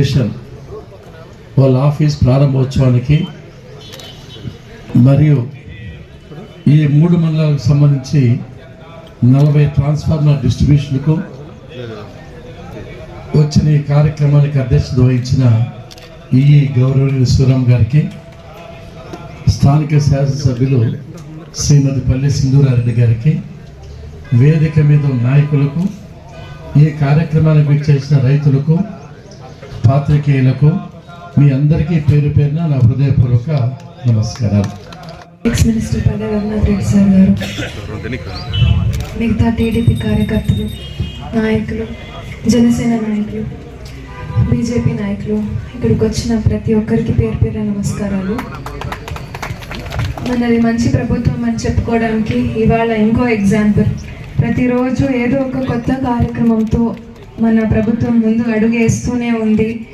Station వాళ్ళ office ప్రారంభోత్సవానికి మరియు ఈ మూడు మండలాలకు సంబంధించి నలభై ట్రాన్స్ఫార్మర్ డిస్ట్రిబ్యూషన్కు వచ్చిన ఈ కార్యక్రమానికి అధ్యక్షత వహించిన ఈ గౌరవనీయులు సూరామ్ గారికి స్థానిక శాసనసభ్యులు శ్రీమతి పల్లి సింధూరారెడ్డి గారికి వేదిక మీద నాయకులకు ఈ కార్యక్రమానికి విచ్చేసిన రైతులకు పాత్రికేయులకు మీ అందరికీ పేరు పేరున నా హృదయపూర్వక నమస్కారాలు. Ex minister Palle Raghunath Reddy sir గారు మిగతా టీడీపీ కార్యకర్తలు నాయకులు జనసేన నాయకులు బీజేపీ నాయకులు ఇక్కడికి వచ్చిన ప్రతి ఒక్కరికి పేరు పేరు నమస్కారాలు. మనది మంచి ప్రభుత్వం అని చెప్పుకోవడానికి ఇవాళ ఇంకో ఎగ్జాంపుల్ ప్రతిరోజు ఏదో ఒక కొత్త కార్యక్రమంతో మన ప్రభుత్వం ముందు అడుగేస్తూనే ఉంది.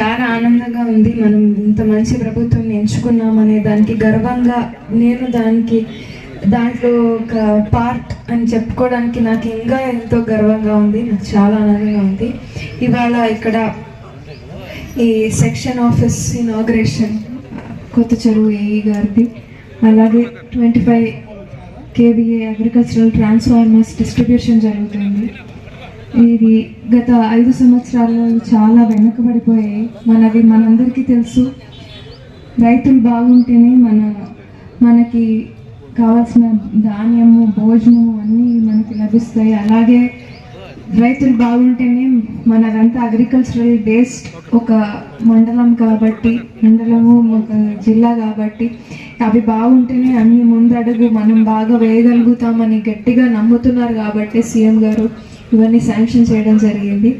చాలా ఆనందంగా ఉంది. మనం ఇంత మంచి ప్రభుత్వం ఎంచుకున్నాం అనే దానికి గర్వంగా నేను దానికి దాంట్లో ఒక పార్ట్ అని చెప్పుకోవడానికి నాకు ఇంకా ఎంతో గర్వంగా ఉంది. నాకు చాలా ఆనందంగా ఉంది. ఇవాళ ఇక్కడ ఈ సెక్షన్ ఆఫీస్ ఇనాగ్రేషన్ కొత్త చెరువు ఏఈ గారిది. అలాగే twenty five KVA agricultural transformers distribution జరుగుతుంది. ఇది గత ఐదు సంవత్సరాల్లో చాలా వెనుకబడిపోయాయి మనవి మనందరికీ తెలుసు. రైతులు బాగుంటేనే మన మనకి కావాల్సిన ధాన్యము భోజనము అన్నీ మనకి లభిస్తాయి. అలాగే రైతులు బాగుంటేనే మనదంతా అగ్రికల్చరల్ బేస్డ్ ఒక మండలం కాబట్టి మండలము ఒక జిల్లా కాబట్టి అవి బాగుంటేనే అన్ని ముందడుగు మనం బాగా వేయగలుగుతామని గట్టిగా నమ్ముతున్నారు కాబట్టి సీఎం గారు. ఇవన్నీ శాంక్షన్ చేయడం జరిగింది.